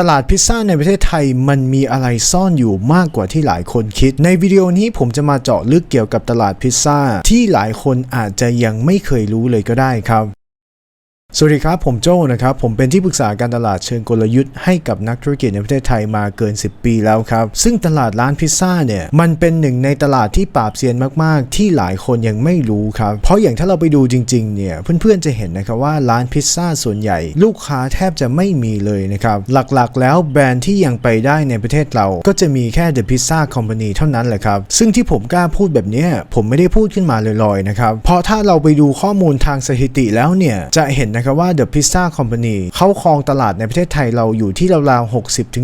ตลาดพิซซ่าในประเทศไทยมันมีอะไรซ่อนอยู่มากกว่าที่หลายคนคิด ในวิดีโอนี้ผมจะมาเจาะลึกเกี่ยวกับตลาดพิซซ่าที่หลายคนอาจจะยังไม่เคยรู้เลยก็ได้ครับ สวัสดีครับ ผมโจ้นะครับ ผมเป็นที่ปรึกษาการตลาดเชิงกลยุทธ์ให้กับนักธุรกิจในประเทศไทยมาเกิน 10 ปีแล้วครับ ซึ่งตลาดร้านพิซซ่าเนี่ย มันเป็นหนึ่งในตลาดที่ปราบเซียนมาก ๆ ที่หลายคนยังไม่รู้ครับ เพราะอย่างถ้าเราไปดูจริง ๆ เนี่ย เพื่อน ๆ จะเห็นนะครับว่าร้านพิซซ่าส่วนใหญ่ ลูกค้าแทบจะไม่มีเลยนะครับ หลัก ๆ แล้วแบรนด์ที่ยังไปได้ในประเทศเรา ก็จะมีแค่ The Pizza Company เท่านั้นแหละครับ ซึ่งที่ผมกล้าพูดแบบนี้ผมไม่ได้พูดขึ้นมาลอย ๆ นะครับ เพราะถ้าเราไปดูข้อมูลทางสถิติแล้วเนี่ย จะเห็นนะครับว่า The Pizza Company เขาครองตลาดในประเทศไทยเราอยู่ที่ราวๆ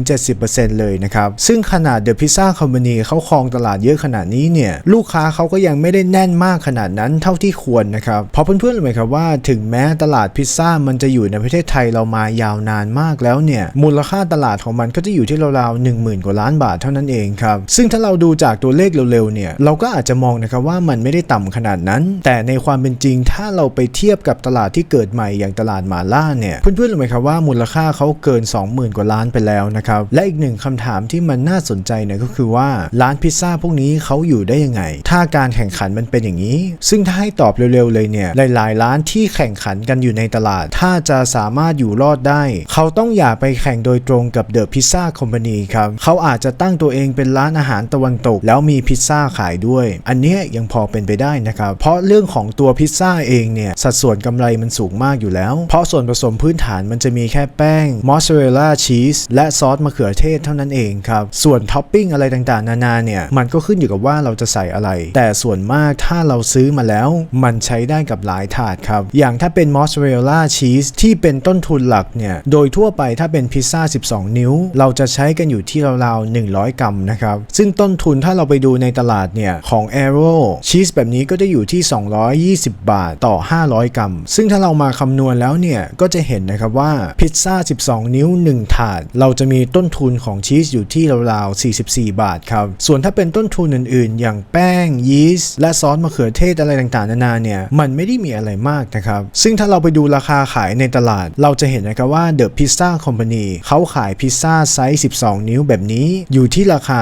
60-70%เลยนะครับ ซึ่งขนาด The Pizza Company เขาครองตลาดเยอะขนาดนี้เนี่ย ลูกค้าเขาก็ยังไม่ได้แน่นมากขนาดนั้นเท่าที่ควรนะครับ เพราะเพื่อนๆรู้ไหมครับว่าถึงแม้ตลาดพิซซ่ามันจะอยู่ในประเทศไทยเรามายาวนานมากแล้วเนี่ย มูลค่าตลาดของมันก็จะอยู่ที่ราวๆ1 0,000 กว่าล้านบาทเท่านั้นเองครับ ซึ่งถ้าเราดูจากตัวเลขเร็วๆเนี่ย เราก็อาจจะมองนะครับว่ามันไม่ได้ต่ำขนาดนั้น แต่ในความเป็นจริงถ้าเราไปเทียบกับตลาดที่เกิดใหม่อย่างตลาดหมาล่าเนี่ยเพื่อนๆรู้ไหมครับว่ามูลค่าเขาเกิน 20,000 กว่าล้านไปแล้วนะครับและอีกหนึ่งคำถามที่มันน่าสนใจเนี่ยก็คือว่าร้านพิซซ่าพวกนี้เขาอยู่ได้ยังไง ถ้าการแข่งขันมันเป็นอย่างนี้ ซึ่งถ้าให้ตอบเร็วๆเลยเนี่ยหลายๆ ร้านที่แข่งขันกันอยู่ในตลาด ถ้าจะสามารถอยู่รอดได้ เขาต้องอย่าไปแข่งโดยตรงกับเดอะพิซซ่าคอมพานีครับเขาอาจจะตั้งตัวเองเป็นร้านอาหารตะวันตก แล้วมีพิซซ่าขายด้วย อันนี้ยยังพอเป็นไปได้นะครับเพราะเรื่องของตัวพิซซ่าเองเนี่ยสัดส่วนกำไรมันสูงมากอยู่แล้ว เพราะส่วนผสมพื้นฐานมันจะมีแค่แป้งมอสซาเรลล่าชีสและซอสมะเขือเทศเท่านั้นเองครับ ส่วนท็อปปิ้งอะไรต่างๆ นานาเนี่ยมันก็ขึ้นอยู่กับว่าเราจะใส่อะไร แต่ส่วนมากถ้าเราซื้อมาแล้ว มันใช้ได้กับหลายถาดครับอย่างถ้าเป็นมอสซาเรลล่าชีสที่เป็นต้นทุนหลักเนี่ยโดยทั่วไปถ้าเป็นพิซซ่า 12 นิ้ว เราจะใช้กันอยู่ที่ราวๆ100 กรัมนะครับซึ่งต้นทุนถ้าเราไปดูในตลาดเนี่ยของ a อ r o ชีสแบบนี้ก็จะอยู่ที่ 220 บาทต่อ 500 กรัม ซึ่งถ้าเรามาคำนวณแล้วเนี่ยก็จะเห็นนะครับว่าพิซซ่า 12 นิ้ว 1 ถาด เราจะมีต้นทุนของชีสอยู่ที่ราวๆ 44 บาทครับ ส่วนถ้าเป็นต้นทุนอื่นๆ อย่างแป้ง ยีสต์ และซอสมะเขือเทศอะไรต่างๆ นานาเนี่ย มันไม่ได้มีอะไรมากนะครับ ซึ่งถ้าเราไปดูราคาขายในตลาด เราจะเห็นนะครับว่า The Pizza Company เขาขายพิซซ่าไซส์ 12 นิ้วแบบนี้ อยู่ที่ราคา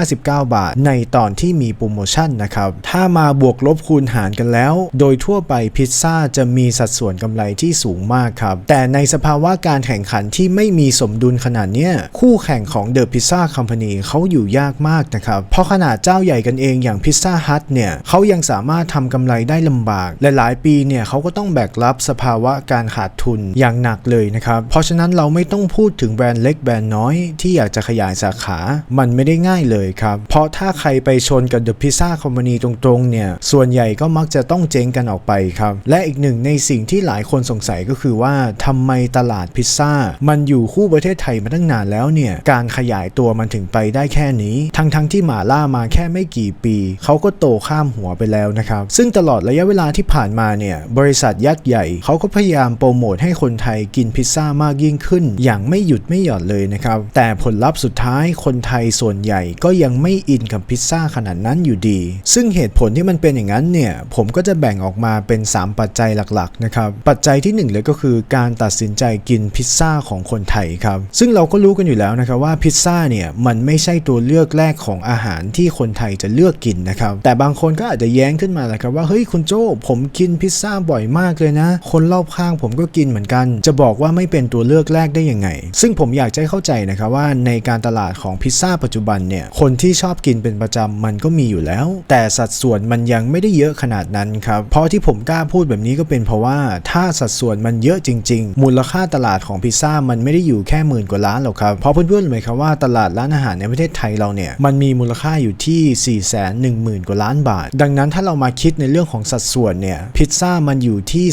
459 บาท ในตอนที่มีโปรโมชั่นนะครับ ถ้ามาบวกลบคูณหารกันแล้ว โดยทั่วไปพิซซ่าจะมีสัดส่วนกำไรที่สูงมากครับ แต่ในสภาวะการแข่งขันที่ไม่มีสมดุลขนาดเนี้ยคู่แข่งของ The Pizza Company เขาอยู่ยากมากนะครับ เพราะขนาดเจ้าใหญ่กันเองอย่างพิซซ่าฮัทเนี่ยเขายังสามารถทำกำไรได้ลำบากและหลายปีเนี่ยเขาก็ต้องแบกรับสภาวะการขาดทุนอย่างหนักเลยนะครับ เพราะฉะนั้นเราไม่ต้องพูดถึงแบรนด์เล็กแบรนด์น้อยที่อยากจะขยายสาขา มันไม่ได้ง่ายเลยครับ เพราะถ้าใครไปชนกับ The Pizza Company ตรงๆเนี่ยส่วนใหญ่ก็มักจะต้องเจ๊งกันออกไปครับ และอีกหนึ่งในสิ่งที่หลายคนสงสัยก็คือว่าทำไมตลาดพิซซ่า มันอยู่คู่ประเทศไทยมาตั้งนานแล้วเนี่ย การขยายตัวมันถึงไปได้แค่นี้ ทั้งๆทที่หมาล่ามาแค่ไม่กี่ปี เขาก็โตข้ามหัวไปแล้วนะครับ ซึ่งตลอดระยะเวลาที่ผ่านมาเนี่ย บริษัทยักษ์ใหญ่ เขาก็พยายามโปรโมทให้คนไทยกินพิซซ่ามากยิ่งขึ้น อย่างไม่หยุดไม่หย่อนเลยนะครับ แต่ผลลัพธ์สุดท้ายคนไทยส่วนใหญ่ก็ยังไม่อินกับพิซซ่าขนาดนั้นอยู่ดี ซึ่งเหตุผลที่มันเป็นอย่างนั้นเนี่ย ผมก็จะแบ่งออกมาเป็น 3 ปัจจัยหลักๆนะครับ ปัจจัยที่ 1 เลยก็คือการตัดสินใจกินพิซซ่าของคนไทยครับ ซึ่งเราก็รู้กันอยู่แล้วนะครับว่าพิซซ่าเนี่ยมันไม่ใช่ตัวเลือกแรกของอาหารที่คนไทยจะเลือกกินนะครับแต่บางคนก็อาจจะแย้งขึ้นมาแหละครับว่าเฮ้ยคุณโจ้ผมกินพิซซ่าบ่อยมากเลยนะ คนรอบข้างผมก็กินเหมือนกัน จะบอกว่าไม่เป็นตัวเลือกแรกได้ยังไง ซึ่งผมอยากจะเข้าใจนะครับว่าในการตลาดของพิซซ่าปัจจุบันเนี่ยคนที่ชอบกินเป็นประจำมันก็มีอยู่แล้ว แต่สัดส่วนมันยังไม่ได้เยอะขนาดนั้นครับเพราะที่ผมกล้าพูดแบบนี้ก็เป็นเพราะว่าถ้าสัดส่วนมันเยอะจริง ๆ มูลค่าตลาดของพิซซ่ามันไม่ได้อยู่แค่หมื่นกว่าล้านหรอกครับ เพราะเพื่อนๆรู้ไหมครับว่าตลาดร้านอาหารในประเทศไทยเราเนี่ยมันมีมูลค่าอยู่ที่ 4 1 0 0 0 0 กว่าล้านบาท ดังนั้นถ้าเรามาคิดในเรื่องของสัดส่วนเนี่ยพิซซ่ามันอยู่ที่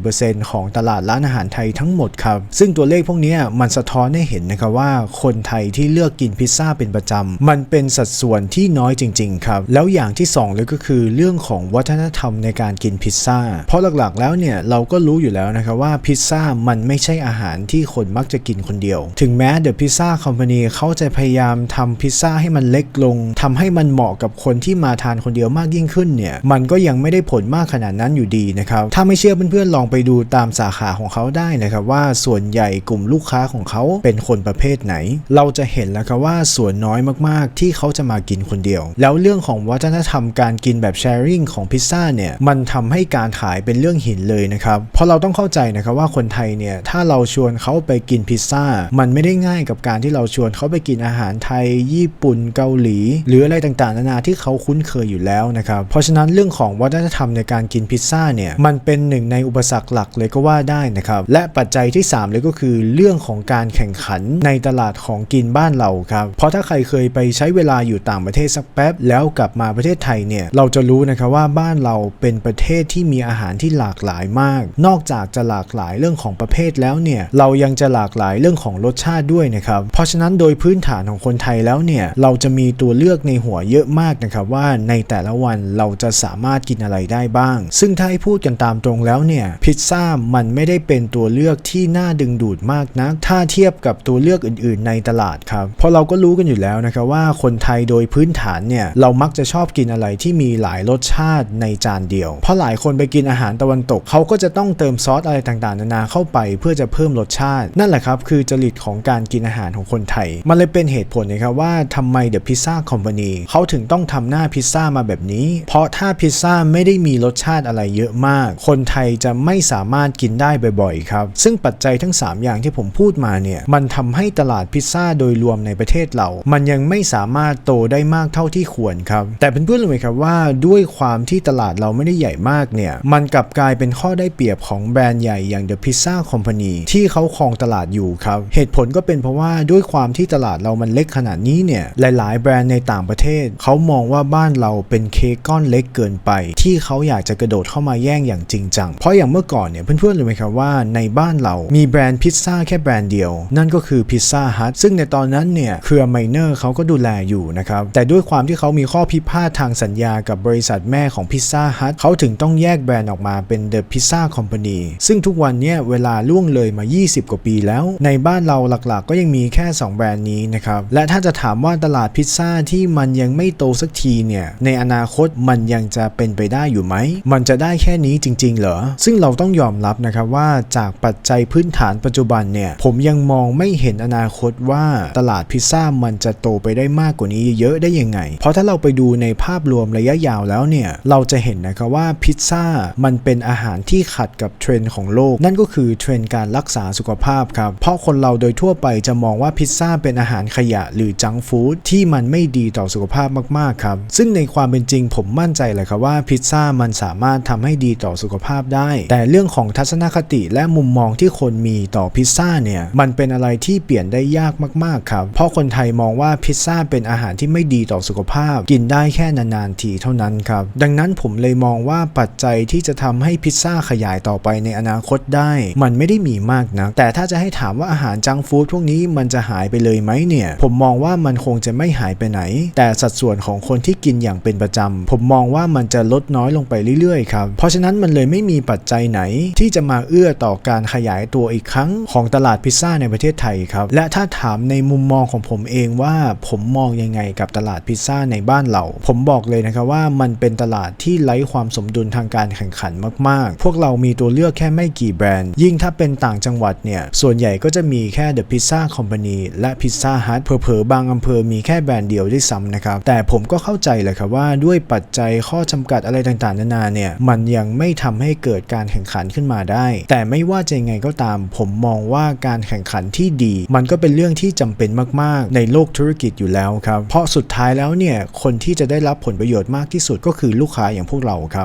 2.4%ของตลาดร้านอาหารไทยทั้งหมดครับซึ่งตัวเลขพวกนี้มันสะท้อนให้เห็นนะครับว่าคนไทยที่เลือกกินพิซซ่าเป็นประจำมันเป็นสัดส่วนที่น้อยจริงๆครับแล้วอย่างที่2เลยก็คือเรื่องของวัฒนธรรมในการกินพิซซ่าเพราะหลักๆแล้วเนี่ยเราก็รอยู่แล้วนะครับว่าพิซซ่ามันไม่ใช่อาหารที่คนมักจะกินคนเดียว ถึงแม้ The Pizza Company เขาจะพยายามทำพิซซ่าให้มันเล็กลงทำให้มันเหมาะกับคนที่มาทานคนเดียวมากยิ่งขึ้นเนี่ย มันก็ยังไม่ได้ผลมากขนาดนั้นอยู่ดีนะครับ ถ้าไม่เชื่อเพื่อนๆลองไปดูตามสาขาของเขาได้นะครับว่าส่วนใหญ่กลุ่มลูกค้าของเขาเป็นคนประเภทไหน เราจะเห็นแล้วครับว่าส่วนน้อยมากๆ ที่เขาจะมากินคนเดียว แล้วเรื่องของวัฒนธรรมการกินแบบแชร์ริงของพิซซ่าเนี่ยมันทำให้การขายเป็นเรื่องหินเลยนะครับเพราะเราต้องเข้าใจนะครับว่าคนไทยเนี่ยถ้าเราชวนเขาไปกินพิซซ่า มันไม่ได้ง่ายกับการที่เราชวนเขาไปกินอาหารไทย ญี่ปุ่นเกาหลี หรืออะไรต่างๆนานาที่เขาคุ้นเคยอยู่แล้วนะครับเพราะฉะนั้นเรื่องของวัฒนธรรมในการกินพิซซ่าเนี่ยมันเป็นหนึ่งในอุปสรรคหลักเลยก็ว่าได้นะครับและปัจจัยที่สามเลยก็คือเรื่องของการแข่งขันในตลาดของกินบ้านเราครับเพราะถ้าใครเคยไปใช้เวลาอยู่ต่างประเทศสักแป๊บ แล้วกลับมาประเทศไทยเนี่ยเราจะรู้นะครับว่าบ้านเราเป็นประเทศที่มีอาหารที่หลากหลายมากนอกจากจะหลากหลายเรื่องของประเภทแล้วเนี่ยเรายังจะหลากหลายเรื่องของรสชาติด้วยนะครับเพราะฉะนั้นโดยพื้นฐานของคนไทยแล้วเนี่ยเราจะมีตัวเลือกในหัวเยอะมากนะครับว่าในแต่ละวันเราจะสามารถกินอะไรได้บ้าง ซึ่งถ้าให้พูดกันตามตรงแล้วเนี่ยพิซซ่ามันไม่ได้เป็นตัวเลือกที่น่าดึงดูดมากนะถ้าเทียบกับตัวเลือกอื่น ๆ ในตลาดครับเพราะเราก็รู้กันอยู่แล้วนะครับว่าคนไทยโดยพื้นฐานเนี่ยเรามักจะชอบกินอะไรที่มีหลายรสชาติในจานเดียว เพราะหลายคนไปกินอาหารตะวันตกเขาก็จะต้องเติมซอสอะไรต่างๆ นานาเข้าไปเพื่อจะเพิ่มรสชาติ นั่นแหละครับคือจริตของการกินอาหารของคนไทย มันเลยเป็นเหตุผลนะครับว่าทำไม The Pizza Company เขาถึงต้องทำหน้าพิซซ่ามาแบบนี้ เพราะถ้าพิซซ่าไม่ได้มีรสชาติอะไรเยอะมาก คนไทยจะไม่สามารถกินได้บ่อยๆครับ ซึ่งปัจจัยทั้ง 3 อย่างที่ผมพูดมาเนี่ยมันทำให้ตลาดพิซซ่าโดยรวมในประเทศเรา มันยังไม่สามารถโตได้มากเท่าที่ควรครับ แต่เพื่อนๆรู้ไหมครับว่าด้วยความที่ตลาดเราไม่ได้ใหญ่มากเนี่ย มันกลับกลายเป็นข้อได้เปรียบของแบรนด์ใหญ่อย่าง The Pizza Company ที่เขาครองตลาดอยู่ครับ เหตุผลก็เป็นเพราะว่าด้วยความที่ตลาดเรามันเล็กขนาดนี้เนี่ย หลาย ๆ แบรนด์ในต่างประเทศ เขามองว่าบ้านเราเป็นเค้กก้อนเล็กเกินไป ที่เขาอยากจะกระโดดเข้ามาแย่งอย่างจริงจัง เพราะอย่างเมื่อก่อนเนี่ยเพื่อนๆรู้ไหมครับว่าในบ้านเรามีแบรนด์พิซซ่าแค่แบรนด์เดียว นั่นก็คือพิซซ่าฮัทซึ่งในตอนนั้นเนี่ยเครือไมเนอร์เขาก็ดูแลอยู่นะครับแต่ด้วยความที่เขามีข้อพิพาททางสัญญากับบริษัทแม่ของพิซซ่าฮัทเขาถึงต้องแยกแบรนด์ออกมาเป็น The Pizza Company ซึ่ซึ่งทุกวันนี้เวลาล่วงเลยมา 20 กว่าปีแล้ว ในบ้านเราหลักๆ ก็ยังมีแค่ 2 แบรนด์นี้นะครับ และถ้าจะถามว่าตลาดพิซซ่าที่มันยังไม่โตสักทีเนี่ย ในอนาคตมันยังจะเป็นไปได้อยู่ไหม มันจะได้แค่นี้จริง ๆ เหรอ ซึ่งเราต้องยอมรับนะครับว่าจากปัจจัยพื้นฐานปัจจุบันเนี่ย ผมยังมองไม่เห็นอนาคตว่าตลาดพิซซ่ามันจะโตไปได้มากกว่านี้เยอะได้ยังไง เพราะถ้าเราไปดูในภาพรวมระยะยาวแล้วเนี่ย เราจะเห็นนะครับว่าพิซซ่ามันเป็นอาหารที่ขัดกับเทรนด์ของโลก นั่นก็คือเทรนด์การรักษาสุขภาพครับ เพราะคนเราโดยทั่วไปจะมองว่าพิซซ่าเป็นอาหารขยะหรือจังฟู้ดที่มันไม่ดีต่อสุขภาพมากๆครับ ซึ่งในความเป็นจริงผมมั่นใจเลยครับว่าพิซซ่ามันสามารถทำให้ดีต่อสุขภาพได้ แต่เรื่องของทัศนคติและมุมมองที่คนมีต่อพิซซ่าเนี่ยมันเป็นอะไรที่เปลี่ยนได้ยากมากๆครับ เพราะคนไทยมองว่าพิซซ่าเป็นอาหารที่ไม่ดีต่อสุขภาพ กินได้แค่นานๆทีเท่านั้นครับ ดังนั้นผมเลยมองว่าปัจจัยที่จะทำให้พิซซ่าขยายต่อไปในอนาคตได้ มันไม่ได้มีมากนะแต่ถ้าจะให้ถามว่าอาหารจังฟู้ดพวกนี้มันจะหายไปเลยไหมเนี่ย ผมมองว่ามันคงจะไม่หายไปไหน แต่สัดส่วนของคนที่กินอย่างเป็นประจำผมมองว่ามันจะลดน้อยลงไปเรื่อยๆครับเพราะฉะนั้นมันเลยไม่มีปัจจัยไหน ที่จะมาเอื้อต่อการขยายตัวอีกครั้งของตลาดพิซซ่าในประเทศไทยครับและถ้าถามในมุมมองของผมเองว่าผมมองยังไงกับตลาดพิซซ่าในบ้านเรา ผมบอกเลยนะครับว่ามันเป็นตลาดที่ไร้ความสมดุลทางการแข่งขันมากๆ พวกเรามีตัวเลือกแค่ไม่กี่แบรนด์ ยิ่งถ้าเป็นต่างจังหวัดเนี่ย ส่วนใหญ่ก็จะมีแค่ The Pizza Company และ Pizza Hut เผลอๆบางอำเภอมีแค่แบรนด์เดียวด้วยซ้ำนะครับ แต่ผมก็เข้าใจเลยครับว่าด้วยปัจจัยข้อจำกัดอะไรต่างๆนานาเนี่ย มันยังไม่ทำให้เกิดการแข่งขันขึ้นมาได้ แต่ไม่ว่าจะยังไงก็ตาม ผมมองว่าการแข่งขันที่ดี มันก็เป็นเรื่องที่จำเป็นมากๆ ในโลกธุรกิจอยู่แล้วครับ เพราะสุดท้ายแล้วเนี่ย คนที่จะได้รับผลประโยชน์มากที่สุดก็คือลูกค้าอย่างพวกเราครับ